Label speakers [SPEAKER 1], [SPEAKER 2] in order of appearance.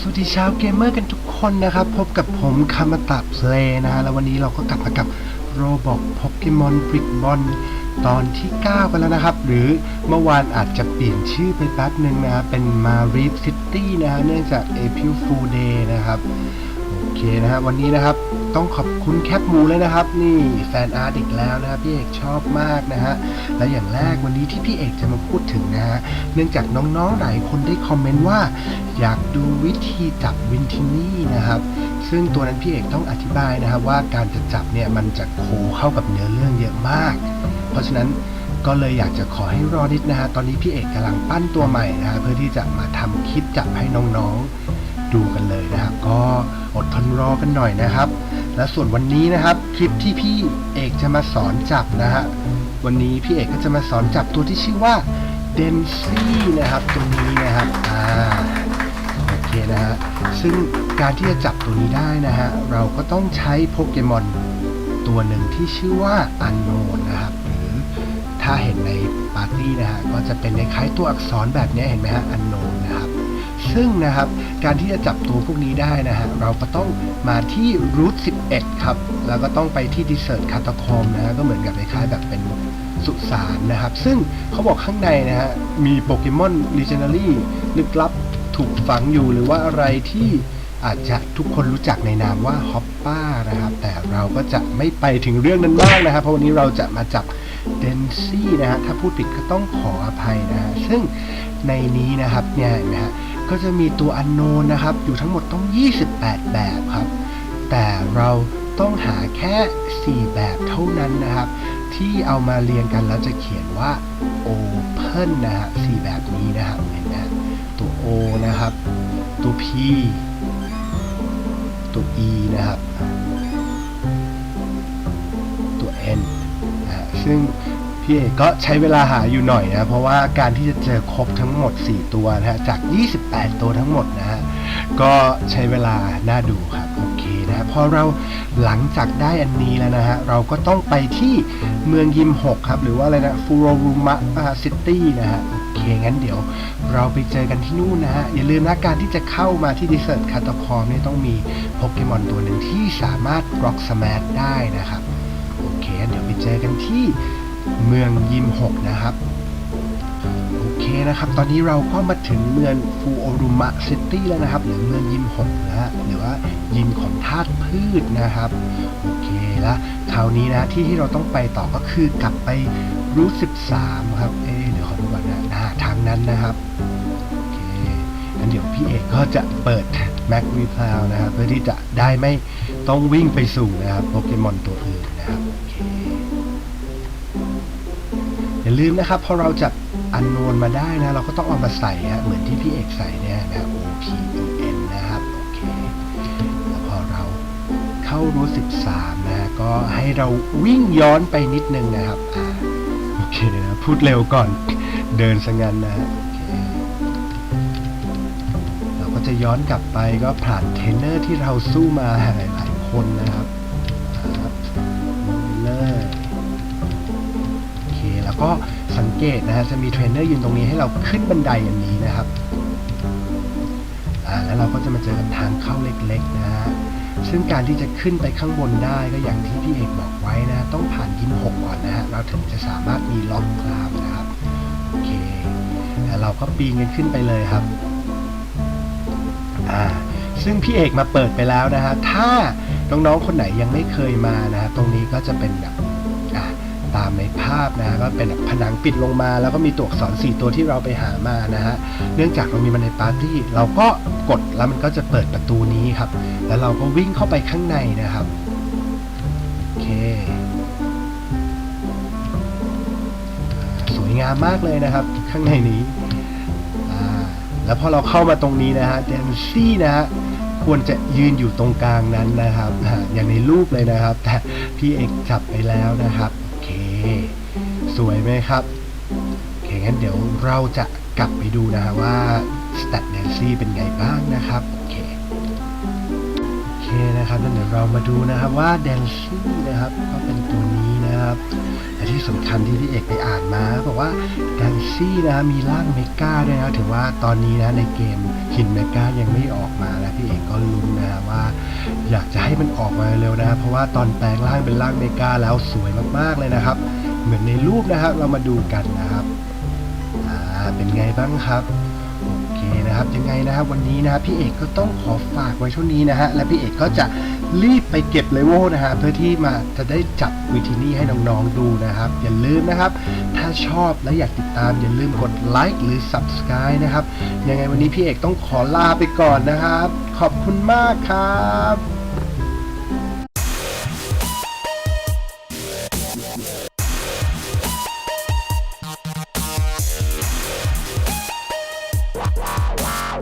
[SPEAKER 1] สวัสดีชาวเกมเมอร์กันทุกคนนะครับ พบกับผมคามาตาเพลนะฮะ แล้ววันนี้เราก็กลับมากับโรบอกโปเกมอนบริกบอลตอนที่ 9 กันแล้วนะครับ หรือเมื่อวานอาจจะเปลี่ยนชื่อไปแป๊บหนึ่งนะฮะ เป็นมารีฟซิตี้นะฮะ เนื่องจาก April Fool Day นะครับ โอเคนะฮะ วันนี้นะครับ ต้องขอบคุณแคปมูเลยนะครับ นี่แฟนอาร์ตอีกแล้วนะครับพี่เอกชอบมากนะฮะและอย่างแรกวันนี้ที่พี่เอกจะมาพูดถึงนะฮะเนื่องจากน้องๆหลายคนได้คอมเมนต์ว่า อยากดูวิธีจับวินทินี่นะครับซึ่งตัวนั้นพี่เอกต้องอธิบายนะครับว่าการจะจับเนี่ยมันจะโคเข้ากับเนื้อเรื่องเยอะมาก เพราะฉะนั้นก็เลยอยากจะขอให้รอนิดนะฮะ ตอนนี้พี่เอกกำลังปั้นตัวใหม่นะฮะเพื่อที่จะมาทำคลิปจับให้น้องๆดูกันเลยนะครับ ก็อดทนรอกันหน่อยนะครับ และส่วนวันนี้นะครับคลิปที่พี่เอกจะมาสอนจับนะฮะวันนี้พี่เอกก็จะมาสอนจับตัวที่ชื่อว่าเดนซี่นะครับตัวนี้นะครับอ่าโอเคนะฮะซึ่งการที่จะจับตัวนี้ได้นะฮะเราก็ต้องใช้โปเกมอนตัวหนึ่งที่ชื่อว่าอันโนนะครับหรือถ้าเห็นในปาร์ตี้นะฮะก็จะเป็นคล้ายตัวอักษรแบบนี้เห็นไหมฮะอันโนนะครับ ซึ่งนะครับการที่จะจับตัวพวกนี้ได้นะฮะเราก็ต้องมาที่รูท11 ครับ แล้วก็ต้องไปที่ดิเซอร์ตคาตาคอมนะฮะก็เหมือนกับคล้ายๆแบบเป็นสุสานนะครับ ซึ่งเขาบอกข้างในนะฮะมีโปเกมอนลีเจน a รีลึกลับถูกฝังอยู่หรือว่าอะไรที่อาจจะทุกคนรู้จักในนามว่าฮอปป้านะครับ แต่เราก็จะไม่ไปถึงเรื่องนั้นมากนะครับ เพราะวันนี้เราจะมาจับเดนซี่นะฮะถ้าพูดผิดก็ต้องขออภัยนะฮะซึ่งในนี้นะครับเนี่ยนไหมฮะ ก็จะมีตัวอันโนนนะครับ อยู่ทั้งหมดต้อง 28 แบบครับ แต่เราต้องหาแค่ 4 แบบเท่านั้นนะครับ ที่เอามาเรียงกันแล้วจะเขียนว่า Open นะฮะ4แบบนี้นะครับเห็นไหมตัว O นะครับ ตัว P ตัว E นะครับ ตัว N นะฮะซึ่ง พี่เอกก็ใช้เวลาหาอยู่หน่อยนะ เพราะว่าการที่จะเจอครบทั้งหมด 4 ตัวนะฮะ จาก 28 ตัวทั้งหมดนะฮะ ก็ใช้เวลาน่าดูครับ โอเคนะพอเราหลังจากได้อันนี้แล้วนะฮะ เราก็ต้องไปที่เมืองยิม 6 ครับ หรือว่าอะไรนะฟูโรรุมะซิตี้นะฮะโอเค งั้นเดี๋ยวเราไปเจอกันที่นู่นนะฮะ อย่าลืมนะการที่จะเข้ามาที่ดิเซอร์ตคาตาคอมเนี่ยต้องมีโปเกมอนตัวหนึ่งที่สามารถบล็อกสมาร์ทได้นะครับ โอเค เดี๋ยวไปเจอกันที่ เมืองยิม6นะครับ โอเคนะครับ ตอนนี้เราก็มาถึงเมืองฟูโอรุมะซิตี้แล้วนะครับ หรือเมืองยิม6นะฮะหรือว่ายิมของธาตุพืชนะครับ โอเคแล้วคราวนี้นะที่ที่เราต้องไปต่อก็คือกลับไปรูท13ครับเอ๊เดี๋ยวขอดูก่อนนะทางนั้นนะครับโอเคงั้นเดี๋ยวพี่เอกก็จะเปิด Mac r e p l a y นะครับเพื่อที่จะได้ไม่ต้องวิ่งไปสู่นะครับโปเกมอนตัวอื่นนะครับโอเคาลืมนะครับพอเราจับอันโนนมาได้นะ เราก็ต้องเอามาใส่ฮะเหมือนที่พี่เอกใส่เนี่ยนะ O P E N นะครับโอเคแล้วพอเราเข้ารูท13 นะ ก็ให้เราวิ่งย้อนไปนิดนึงนะครับอ่าโอเคนะพูดเร็วก่อนเดินสงันนะฮะโอเคเราก็จะย้อนกลับไปก็ผ่านเทรนเนอร์ที่เราสู้มาหลายๆคนนะครับ ก็สังเกตนะฮะจะมีเทรนเนอร์ยืนตรงนี้ให้เราขึ้นบันไดอันนี้นะครับแล้วเราก็จะมาเจอกับทางเข้าเล็กๆนะฮะซึ่งการที่จะขึ้นไปข้างบนได้ก็อย่างที่พี่เอกบอกไว้นะ ต้องผ่านยิมหกก่อนนะฮะเราถึงจะสามารถมีล็อกกรามนะครับโอเคแล้วเราก็ปีนกันขึ้นไปเลยครับอ่าซึ่งพี่เอกมาเปิดไปแล้วนะฮะถ้าน้องๆคนไหนยังไม่เคยมานะฮะตรงนี้ก็จะเป็นแบบ ตามในภาพนะฮะก็เป็นผนังปิดลงมา แล้วก็มีตัวอักษรสี่ตัวที่เราไปหามานะฮะเนื่องจากเรามีมันในปาร์ตี้เราก็กดแล้วมันก็จะเปิดประตูนี้ครับ แล้วเราก็วิ่งเข้าไปข้างในนะครับโอเคสวยงามมากเลยนะครับ ข้างในนี้แล้วพอเราเข้ามาตรงนี้นะฮะเดนซี่นะฮะควรจะยืนอยู่ตรงกลางนั้นนะครับ อย่างในรูปเลยนะครับ แต่พี่เอกจับไปแล้วนะครับ เค สวยไหมครับโอเคงั้นเดี๋ยวเราจะกลับไปดูนะฮะว่าสแตทเดนซี่เป็นไงบ้างนะครับโอเคโอเคนะครับแล้วเดี๋ยวเรามาดูนะครับว่าแดนซี่นะครับก็เป็นตัวนี้นะครับและที่สำคัญที่พี่เอกไปอ่านมาบอกว่าแดนซี่นะมีร่างเมกาด้วยนะถือว่าตอนนี้นะในเกมหินเมกายังไม่ออกมานะพี่เอกก็ลุ้นนะครับว่า อยากจะให้มันออกมาเร็วนะครับ เพราะว่าตอนแปลงร่างเป็นร่างเมกาแล้วสวยมากๆเลยนะครับ เหมือนในรูปนะครับเรามาดูกันนะครับอ่าเป็นไงบ้างครับโอเคนะครับยังไงนะครับวันนี้นะครับพี่เอกก็ต้องขอฝากไว้เท่านี้นะฮะและพี่เอกก็จะ รีบไปเก็บเลเวลนะฮะเพื่อที่มาจะได้จับวิธีนี้ให้น้องๆดูนะครับ อย่าลืมนะครับ ถ้าชอบและอยากติดตาม อย่าลืมกดไลค์หรือ Subscribe นะครับ ยังไงวันนี้พี่เอกต้องขอลาไปก่อนนะครับ ขอบคุณมากครับ